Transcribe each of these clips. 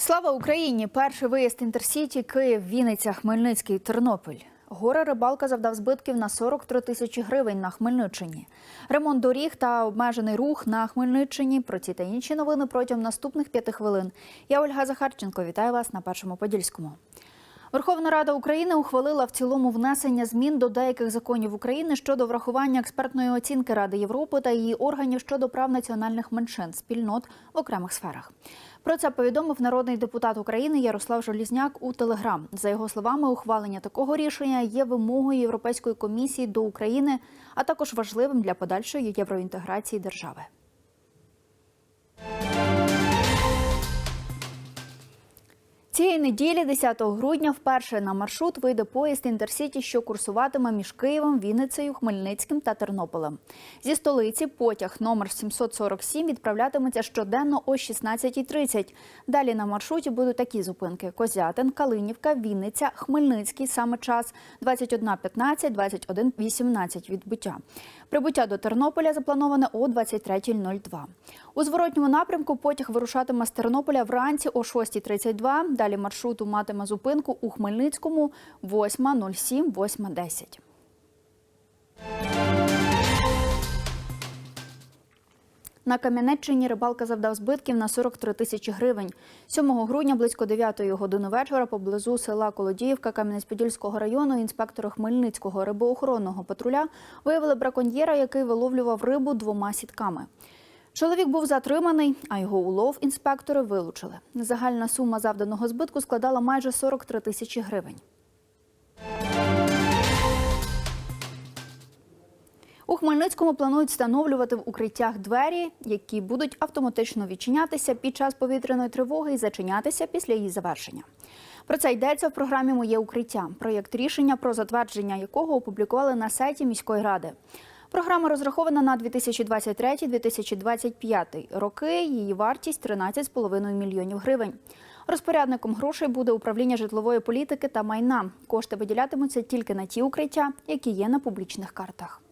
Слава Україні! Перший виїзд інтерсіті Київ, Вінниця, Хмельницький, Тернопіль. Горе рибалка завдав збитків на 43 тисячі гривень на Хмельниччині. Ремонт доріг та обмежений рух на Хмельниччині. Про ці та інші новини протягом наступних п'яти хвилин. Я Ольга Захарченко. Вітаю вас на першому подільському. Верховна Рада України ухвалила в цілому внесення змін до деяких законів України щодо врахування експертної оцінки Ради Європи та її органів щодо прав національних меншин спільнот в окремих сферах. Про це повідомив народний депутат України Ярослав Жолізняк у Телеграм. За його словами, ухвалення такого рішення є вимогою Європейської комісії до України, а також важливим для подальшої євроінтеграції держави. Цієї неділі, 10 грудня, вперше на маршрут вийде поїзд Інтерсіті, що курсуватиме між Києвом, Вінницею, Хмельницьким та Тернополем. Зі столиці потяг номер 747 відправлятиметься щоденно о 16.30. Далі на маршруті будуть такі зупинки: Козятин, Калинівка, Вінниця, Хмельницький. Саме час 21.15, 21.18 відбуття. Прибуття до Тернополя заплановане о 23.02. У зворотньому напрямку потяг вирушатиме з Тернополя вранці о 6.32. Далі маршруту матиме зупинку у Хмельницькому 8.07, 8.10. На Кам'янеччині рибалка завдав збитків на 43 тисячі гривень. 7 грудня близько 9 години вечора поблизу села Колодіївка Кам'янець-Подільського району інспектори Хмельницького рибоохоронного патруля виявили браконьєра, який виловлював рибу двома сітками. Чоловік був затриманий, а його улов інспектори вилучили. Загальна сума завданого збитку складала майже 43 тисячі гривень. У Хмельницькому планують встановлювати в укриттях двері, які будуть автоматично відчинятися під час повітряної тривоги і зачинятися після її завершення. Про це йдеться в програмі Моє укриття. Проєкт рішення про затвердження якого опублікували на сайті міської ради. Програма розрахована на 2023-2025 роки. Її вартість 13,5 мільйонів гривень. Розпорядником грошей буде управління житлової політики та майна. Кошти виділятимуться тільки на ті укриття, які є на публічних картах.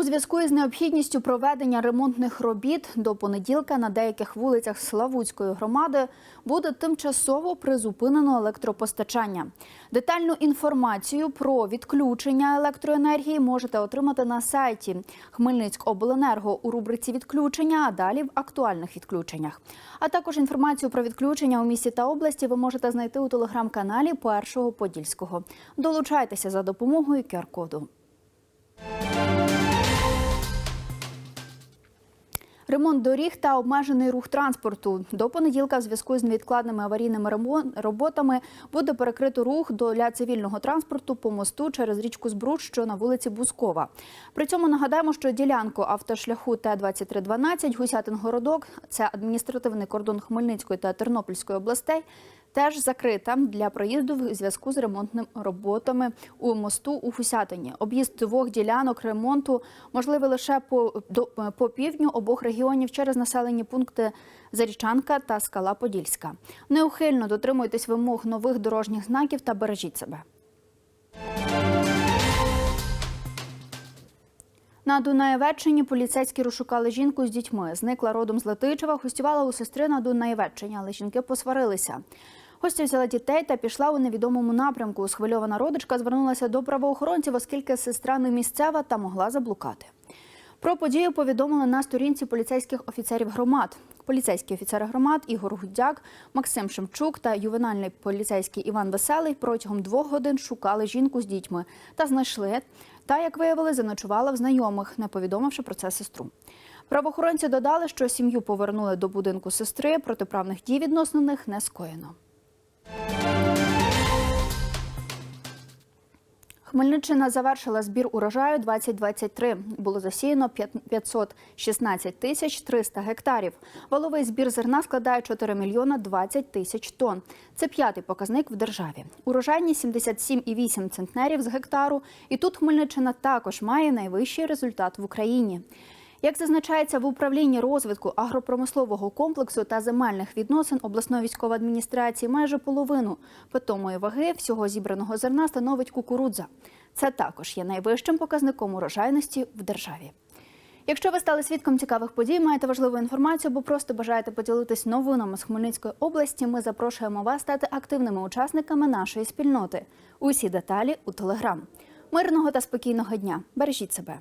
У зв'язку із необхідністю проведення ремонтних робіт до понеділка на деяких вулицях Славутської громади буде тимчасово призупинено електропостачання. Детальну інформацію про відключення електроенергії можете отримати на сайті Хмельницькобленерго у рубриці відключення, а далі в актуальних відключеннях. А також інформацію про відключення у місті та області ви можете знайти у телеграм-каналі Першого Подільського. Долучайтеся за допомогою QR-коду. Ремонт доріг та обмежений рух транспорту до понеділка, в зв'язку з невідкладними аварійними роботами, буде перекрито рух для цивільного транспорту по мосту через річку Збруч, що на вулиці Бускова. При цьому нагадаємо, що ділянку автошляху Т-2312 Гусятин-Городок – це адміністративний кордон Хмельницької та Тернопільської областей. Теж закрита для проїзду в зв'язку з ремонтними роботами у мосту у Фусятині. Об'їзд двох ділянок ремонту можливий лише по, до, по півдню обох регіонів через населені пункти Зарічанка та Скала Подільська. Неухильно дотримуйтесь вимог нових дорожніх знаків та бережіть себе. На Дунаєвеччині поліцейські розшукали жінку з дітьми. Зникла родом з Летичева, гостювала у сестри на Дунаєвеччині, але жінки посварилися. Гостя взяла дітей та пішла у невідомому напрямку. Схвильована родичка звернулася до правоохоронців, оскільки сестра не місцева та могла заблукати. Про подію повідомили на сторінці поліцейських офіцерів громад. Поліцейські офіцери громад Ігор Гудяк, Максим Шемчук та ювенальний поліцейський Іван Веселий протягом двох годин шукали жінку з дітьми та знайшли. Та, як виявили, заночувала в знайомих, не повідомивши про це сестру. Правоохоронці додали, що сім'ю повернули до будинку сестри, протиправних дій відносно них не скоєно. Хмельниччина завершила збір урожаю 2023. Було засіяно 516 тисяч 300 гектарів. Валовий збір зерна складає 4 мільйона 20 тисяч тонн. Це п'ятий показник в державі. Урожайні 77,8 центнерів з гектару. І тут Хмельниччина також має найвищий результат в Україні. Як зазначається в управлінні розвитку агропромислового комплексу та земельних відносин обласної військової адміністрації, майже половину питомої ваги всього зібраного зерна становить кукурудза. Це також є найвищим показником урожайності в державі. Якщо ви стали свідком цікавих подій, маєте важливу інформацію або просто бажаєте поділитись новинами з Хмельницької області, ми запрошуємо вас стати активними учасниками нашої спільноти. Усі деталі у телеграм. Мирного та спокійного дня. Бережіть себе.